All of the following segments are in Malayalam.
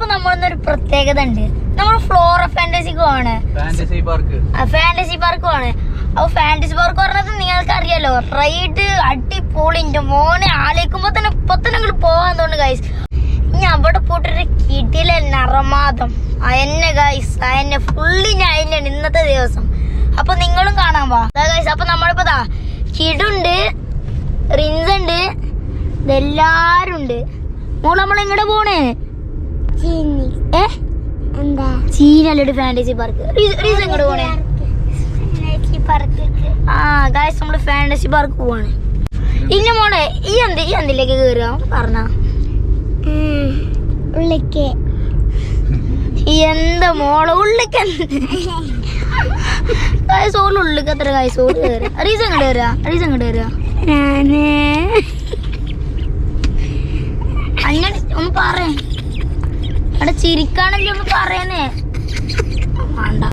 നമ്മളപ്പോ നമ്മളൊന്നൊരു പ്രത്യേകത ഉണ്ട്. നമ്മൾ ഫ്ലോറ ഫാന്റസി പോവാണ്. ഫാന്റസി പാർക്ക് ഫാന്റസി പാർക്ക് പോവാണ്. അപ്പൊ ഫാന്റസി പാർക്ക് പറഞ്ഞത് നിങ്ങൾക്ക് അറിയാലോ റൈഡ് അടിപൊളിന്റെ മോനെ ആലോചിക്കുമ്പോ തന്നെ ഇപ്പൊ തന്നെ അങ്ങോട്ട് തോന്നുന്നു ഗൈസ് ഇനി അവിടെ പോയിട്ടൊരു കിടില നറമാദം അയന്നെ ഗൈസ് അയന്നെ ഫുള്ളി ഞാൻ അയന്നെയാണ് ഇന്നത്തെ ദിവസം. അപ്പൊ നിങ്ങളും കാണാൻ വാ. ഗൈസ് അപ്പൊ നമ്മളിപ്പോ ദാ കിടുണ്ട് റിൻസ് ഉണ്ട് ഇതെല്ലാരും ഉണ്ട്. മോൾ നമ്മൾ എങ്ങോട്ട് പോണേ? ചീനല്ലൊരു ഫാന്റസി പാർക്ക് റീസൺ കൂടെ പോണേ. ആ ഗായ്സ് നമ്മൾ ഫാന്റസി പാർക്ക് പോവാണ്. ഇന്ന മോളെ ഈ എന്ത് ഈ എന്തിലേക്ക് കേറുക. പറഞ്ഞ. ഉള്ളിക്ക്. എന്താ മോളെ ഉള്ളിക്ക് ഓൾ ഉള്ളിക്ക് എത്ര ഓൾ കയറുക റീസൺ എങ്ങോട്ട് കയറുക റീസൺ എങ്ങോട്ട് കയറുക അങ്ങനെ ഒന്ന് പറയേ. അവിടെ ചിരിക്കാണെങ്കിൽ ഒന്ന് പറയണേ. വേണ്ട.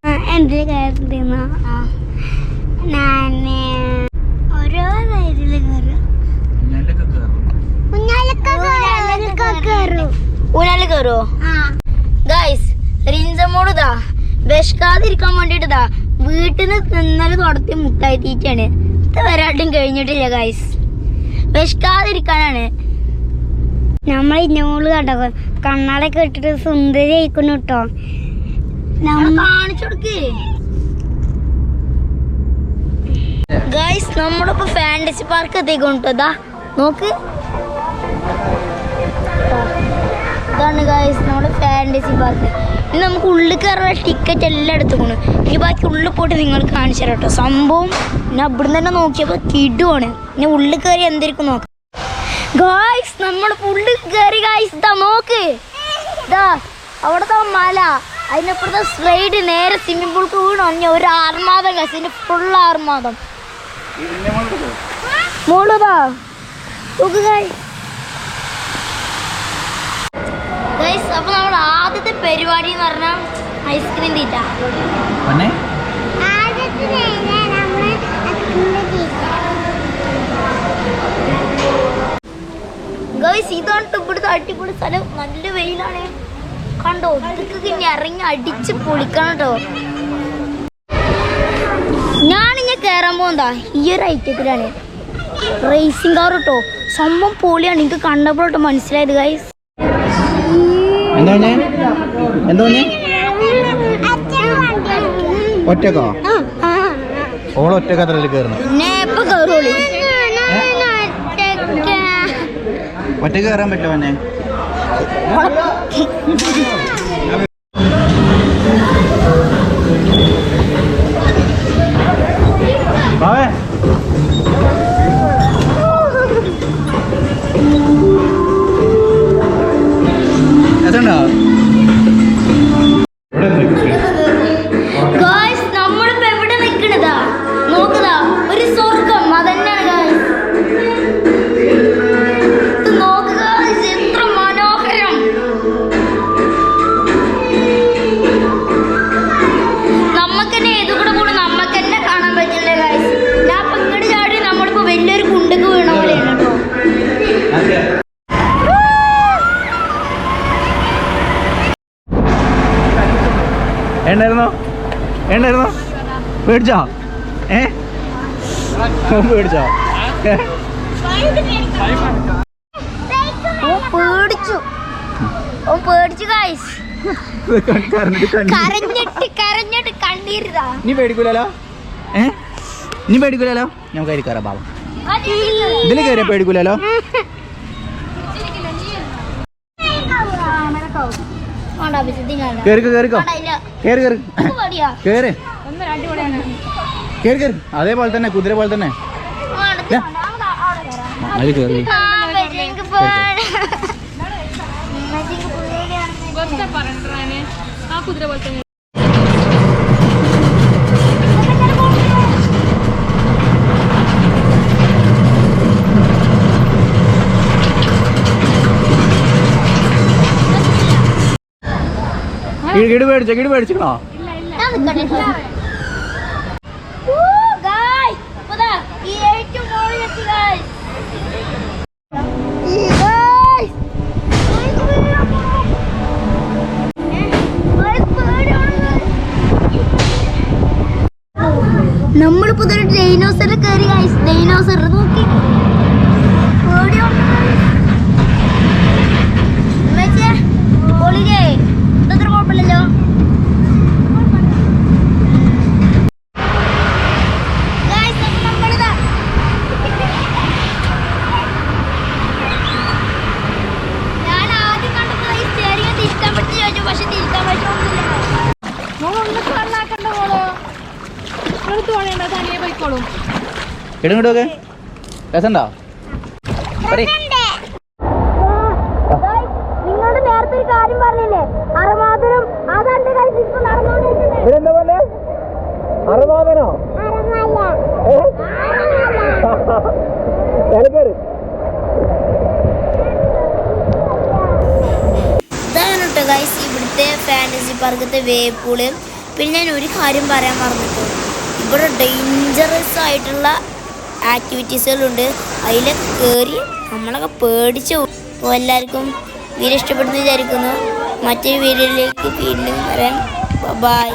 കാര്യത്തിൽ ഓരോ കയറും ഊനാല് കയറുമോ റിൻസമോട് ഇതാ വിശക്കാതിരിക്കാൻ വേണ്ടിട്ട് ഇതാ വീട്ടിൽ നിന്ന് ഇന്നലെ തുടത്തി മുട്ടായി തീറ്റാണ് ഇത് വരാട്ടും കഴിഞ്ഞിട്ടില്ല ഗൈസ് വിശക്കാതിരിക്കാനാണ്. നമ്മൾ ഇന്നോൾ കണ്ടോ? കണ്ണാടൊക്കെ ഇട്ടിട്ട് സുന്ദരി ആയിക്കുന്നു കേട്ടോ ഗൈസ് നമ്മളിപ്പോ ഫാന്റസി പാർക്ക് എത്തിക്കൊണ്ടോ നോക്ക്. ഇതാണ് ഗൈസ് നമ്മുടെ ഫാന്റസി പാർക്ക് ഇനി നമുക്ക് ഉള്ളിൽ കയറാനുള്ള ടിക്കറ്റ് എല്ലാം എടുത്തുകൊണ്ട് ഇനി ബാക്കി ഉള്ളിൽ പോയിട്ട് നിങ്ങൾ കാണിച്ചു തരാം കേട്ടോ സംഭവം ഞാൻ ഇവിടുന്ന് തന്നെ നോക്കിയപ്പോൾ കിടുവാണ്. ഇനി ഉള്ളിൽ കയറി എന്തായിരിക്കും നോക്കാം. നമ്മൾ പുള്ളി കയറി ഗായ്സ് ഇതാ നോക്ക്. ഇതാ അവിടുത്തെ മല. അതിനപ്പുറത്തെ സ്ലൈഡ് നേരെ സ്വിമ്മിംഗ് പൂൾക്ക് വീണോ. ഒരു ആർമാദം ഗൈസ് ഇതിന്റെ ഫുൾ ആർമാദം. മോളുതാ. നോക്ക് ഗൈസ് അപ്പൊ നമ്മുടെ ആദ്യത്തെ പരിപാടി എന്ന് പറഞ്ഞാൽ ഐസ്ക്രീം തീറ്റ പിന്നെ ഗൈസ് ഇതാണ് ട്ടോ ഇവിടുത്തെ അടിപൊളി സ്ഥലം. നല്ല വെയിലാണ്. കണ്ടോ ഇതൊക്കെ ഇറങ്ങി അടിച്ച് പൊളിക്കണം കേട്ടോ. ഞാനിങ്ങനെ കയറാൻ പോകുന്നതാ. ഈ ഒരു ഐറ്റത്തിലാണ്. റേസിംഗ് കാർ കേട്ടോ സംഭവം പൊളിയാണ്. എനിക്ക് കണ്ടപ്പോഴോട്ടോ മനസ്സിലായത് ഗൈസ് ഒറ്റക്കോ? ഓൾ ഒറ്റയ്ക്ക് അത്രയിൽ കയറണം പിന്നെ ഇപ്പൊ കയറോളി ഒറ്റയ്ക്ക് കയറാൻ പറ്റുമോ എന്നെ എണ്ണായിരുന്നോ? എണ്ണായിരുന്നോ? പേടിച്ചോ? ഏ? പേടിച്ചോ? പേടിച്ചു. കണ്ണീരുതാ. നീ പേടിക്കൂലോ ഏ? നീ പേടിക്കൂലോ ഞാൻ കയറി കയറാം ബാബ. ഇതിൽ കയറിയാ പേടിക്കൂലല്ലോ കേറിക്കോ കേറിക്കോ. കേറി കേറി. കേറ്. കേറി കേറി. അതേപോലെ തന്നെ കുതിര പോലെ തന്നെ. അതിൽ കേറി. ആ, കുതിര പോലെ പേടി. കിട് മേടിച്ച കിട് മേടിച്ചോ. നമ്മളിപ്പോ ഒരു ഡൈനോസർ കയറി ഡൈനോസർ നോക്കി. ഇടുങ്ങിട്ടൊക്കെ രസമുണ്ടോ? നിങ്ങളോട് നേരത്തെ ഒരു കാര്യം പറഞ്ഞില്ലേ? ഇതാണ് കേട്ടോ ഗൈസ് ഇവിടുത്തെ ഫാന്റസി പാർക്കത്തെ വേപ്പൂൾ പിന്നെ ഞാൻ ഒരു കാര്യം പറയാൻ മറന്നിട്ടു. ഇവിടെ ഡേഞ്ചറസ് ആയിട്ടുള്ള ആക്ടിവിറ്റീസുകളുണ്ട് അതിലൊക്കെ കയറി നമ്മളൊക്കെ പേടിച്ചു. അപ്പോൾ എല്ലാവർക്കും വീഡിയോ ഇഷ്ടപ്പെടുന്നു വിചാരിക്കുന്നു. മറ്റൊരു വീഡിയോയിലേക്ക് വീണ്ടും വരാൻ ബൈ